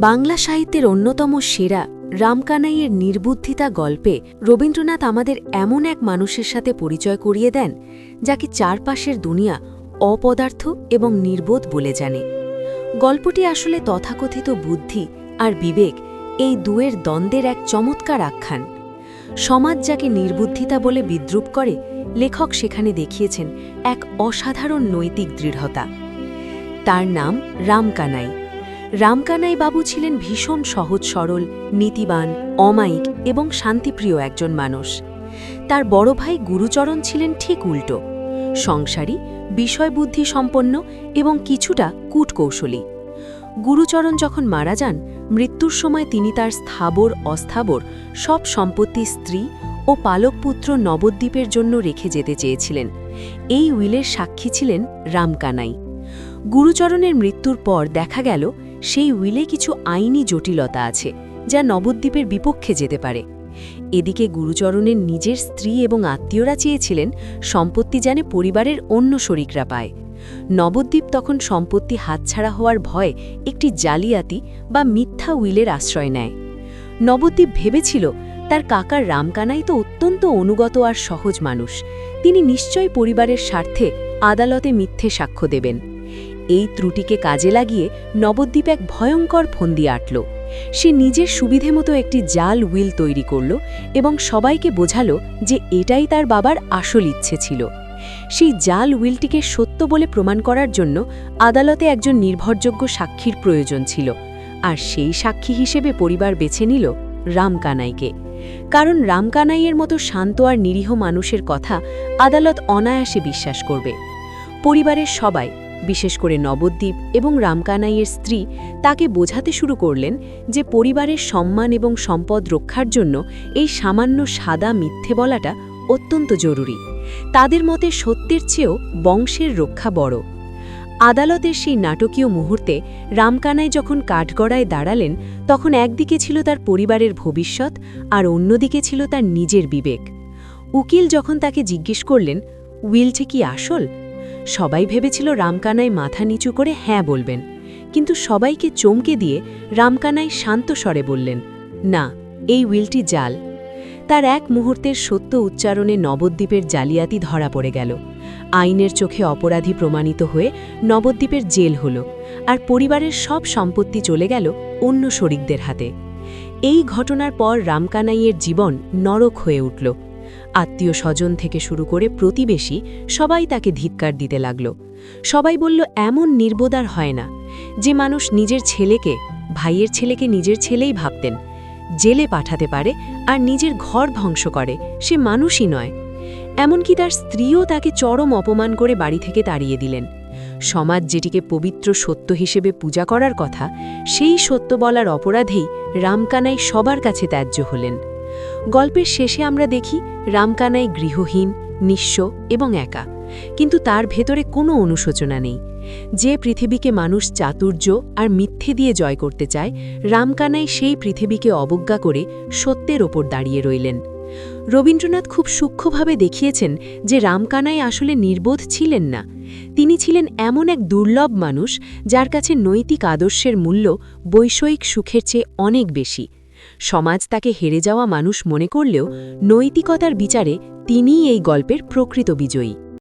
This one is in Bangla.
বাংলা সাহিত্যের অন্যতম সেরা রামকানাইয়ের নির্বুদ্ধিতা গল্পে রবীন্দ্রনাথ আমাদের এমন এক মানুষের সাথে পরিচয় করিয়ে দেন, যাকে চারপাশের দুনিয়া অপদার্থ এবং নির্বোধ বলে জানে। গল্পটি আসলে তথাকথিত বুদ্ধি আর বিবেক এই দুয়ের দ্বন্দ্বের এক চমৎকার আখ্যান। সমাজ যাকে নির্বুদ্ধিতা বলে বিদ্রুপ করে, লেখক সেখানে দেখিয়েছেন এক অসাধারণ নৈতিক দৃঢ়তা। তার নাম রামকানাই। রামকানাই বাবু ছিলেন ভীষণ সহজ সরল, নীতিবান, অমায়িক এবং শান্তিপ্রিয় একজন মানুষ। তার বড় ভাই গুরুচরণ ছিলেন ঠিক উল্টো। সংসারী, বিষয়বুদ্ধি সম্পন্ন এবং কিছুটা কূটকৌশলী। গুরুচরণ যখন মারা যান, মৃত্যুর সময় তিনি তার স্থাবর, অস্থাবর সব সম্পত্তি স্ত্রী ও পালকপুত্র নবদ্বীপের জন্য রেখে যেতে চেয়েছিলেন। এই উইলের সাক্ষী ছিলেন রামকানাই। গুরুচরণের মৃত্যুর পর দেখা গেল, সেই উইলে কিছু আইনি জটিলতা আছে, যা নবদ্বীপের বিপক্ষে যেতে পারে। এদিকে গুরুচরণের নিজের স্ত্রী এবং আত্মীয়রা চেয়েছিলেন সম্পত্তি যেন পরিবারের অন্য শরিকরা পায়। নবদ্বীপ তখন সম্পত্তি হাতছাড়া হওয়ার ভয় একটি জালিয়াতি বা মিথ্যা উইলের আশ্রয় নেয়। নবদ্বীপ ভেবেছিল, তার কাকার রামকানাই তো অত্যন্ত অনুগত আর সহজ মানুষ। তিনি নিশ্চয় পরিবারের স্বার্থে আদালতে মিথ্যে সাক্ষ্য দেবেন। এই ত্রুটিকে কাজে লাগিয়ে নবদ্বীপ এক ভয়ঙ্কর ফন্দি আটল। সে নিজের সুবিধে মতো একটি জাল উইল তৈরি করল এবং সবাইকে বোঝালো যে এটাই তার বাবার আসল ইচ্ছে ছিল। সেই জাল উইলটিকে সত্য বলে প্রমাণ করার জন্য আদালতে একজন নির্ভরযোগ্য সাক্ষীর প্রয়োজন ছিল আর সেই সাক্ষী হিসেবে পরিবার বেছে নিল রামকানাইকে। কারণ রামকানাইয়ের মতো শান্ত আর নিরীহ মানুষের কথা আদালত অনায়াসে বিশ্বাস করবে। পরিবারের সবাই বিশেষ করে নবদ্বীপ এবং রামকানাইয়ের স্ত্রী তাকে বোঝাতে শুরু করলেন যে পরিবারের সম্মান এবং সম্পদ রক্ষার জন্য এই সামান্য সাদা মিথ্যে বলাটা অত্যন্ত জরুরি। তাদের মতে সত্যের চেয়েও বংশের রক্ষা বড়। আদালতের সেই নাটকীয় মুহূর্তে রামকানাই যখন কাঠগড়ায় দাঁড়ালেন, তখন একদিকে ছিল তার পরিবারের ভবিষ্যৎ আর অন্যদিকে ছিল তার নিজের বিবেক। উকিল যখন তাকে জিজ্ঞেস করলেন উইলটি কি আসল? সবাই ভেবেছিল রামকানাই মাথা নিচু করে হ্যাঁ বলবেন। কিন্তু সবাইকে চমকে দিয়ে রামকানাই শান্ত স্বরে বললেন, না, এই উইলটি জাল। তার এক মুহূর্তের সত্য উচ্চারণে নবদ্বীপের জালিয়াতি ধরা পড়ে গেল। আইনের চোখে অপরাধী প্রমাণিত হয়ে নবদ্বীপের জেল হল আর পরিবারের সব সম্পত্তি চলে গেল অন্য শরিকদের হাতে। এই ঘটনার পর রামকানাইয়ের জীবন নরক হয়ে উঠল। আত্মীয় স্বজন থেকে শুরু করে প্রতিবেশী সবাই তাকে ধিক্কার দিতে লাগল। সবাই বলল, এমন নির্বোদার হয় না। যে মানুষ নিজের ছেলেকে, ভাইয়ের ছেলেকে নিজের ছেলেই ভাবতেন। জেলে পাঠাতে পারে আর নিজের ঘর ধ্বংস করে। সে মানুষই নয়। এমনকি তার স্ত্রীও তাকে চরম অপমান করে বাড়ি থেকে তাড়িয়ে দিলেন। সমাজ যেটিকে পবিত্র সত্য হিসেবে পূজা করার কথা, সেই সত্য বলার অপরাধেই রামকানাই সবার কাছে ত্যায্য হলেন। গল্পের শেষে আমরা দেখি রামকানাই গৃহহীন, নিঃস্ব এবং একা। কিন্তু তার ভেতরে কোনো অনুশোচনা নেই। যে পৃথিবীকে মানুষ চাতুর্য আর মিথ্যে দিয়ে জয় করতে চায়, রামকানাই সেই পৃথিবীকে অবজ্ঞা করে সত্যের ওপর দাঁড়িয়ে রইলেন। রবীন্দ্রনাথ খুব সূক্ষ্মভাবে দেখিয়েছেন যে রামকানাই আসলে নির্বোধ ছিলেন না। তিনি ছিলেন এমন এক দুর্লভ মানুষ যার কাছে নৈতিক আদর্শের মূল্য বৈষয়িক সুখের চেয়ে অনেক বেশি। সমাজ তাকে হেরে যাওয়া মানুষ মনে করলেও নৈতিকতার বিচারে তিনিই এই গল্পের প্রকৃত বিজয়ী।